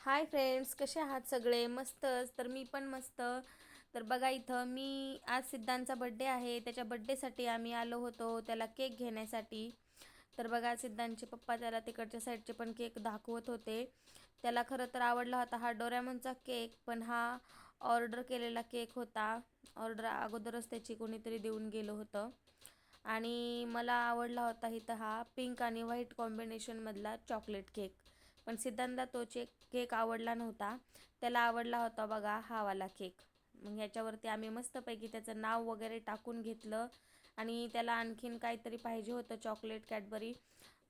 Hi friends कसे आहात सगळे? मस्तच तर मी पण मस्त. तर बघा इथं मी आज सिद्धांचा बड्डे आहे. त्याच्या बड्डेसाठी आम्ही आलो होतो त्याला केक घेण्यासाठी. तर बघा सिद्धांचे पप्पा त्याला तिकडच्या साईडचे पण केक दाखवत होते. त्याला खरं तर आवडला होता हा डोऱ्यामनचा केक पण हा ऑर्डर केलेला केक होता. ऑर्डर अगोदरच त्याची कोणीतरी देऊन गेलं होतं. आणि मला आवडला होता इथं हा पिंक आणि व्हाईट कॉम्बिनेशनमधला चॉकलेट केक पण सिद्धांतला तो चेक केक आवडला नव्हता. त्याला आवडला होता बघा हावाला केक. मग ह्याच्यावरती आम्ही मस्तपैकी त्याचं नाव वगैरे टाकून घेतलं. आणि त्याला आणखीन काहीतरी पाहिजे होतं चॉकलेट कॅडबरी.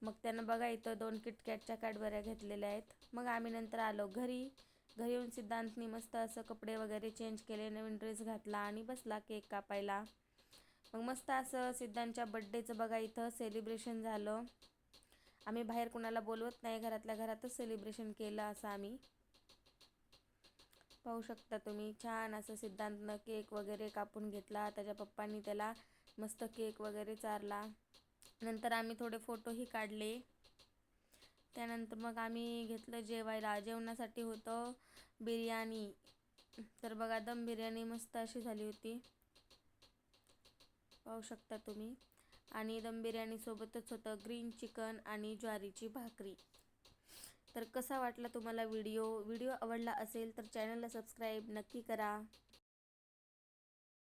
मग त्यानं बघा इथं दोन किटकॅटच्या कॅडबऱ्या घेतलेल्या आहेत. मग आम्ही नंतर आलो घरी. घरी येऊन सिद्धांतनी मस्त असं कपडे वगैरे चेंज केले नवीन ड्रेस घातला आणि बसला केक कापायला. मग मस्त असं सिद्धांतच्या बड्डेचं बघा इथं सेलिब्रेशन झालं. आम्ही बाहेर कुणाला बोलवत नाही घरातल्या घरातच सेलिब्रेशन केलं असं आम्ही. पाहू शकता तुम्ही छान असं सिद्धांतनं केक वगैरे कापून घेतला त्याच्या पप्पांनी त्याला मस्त केक वगैरे चारला. नंतर आम्ही थोडे फोटोही काढले. त्यानंतर मग आम्ही घेतलं जेवायला. जेवणासाठी होतं बिर्याणी. तर बघा दम बिर्याणी मस्त अशी झाली होती. पाहू शकता तुम्ही. आणि दम बिर्याणीसोबतच होतं ग्रीन चिकन आणि ज्वारीची भाकरी. तर कसा वाटला तुम्हाला व्हिडिओ व्हिडिओ आवडला असेल तर चॅनलला सबस्क्राईब नक्की करा.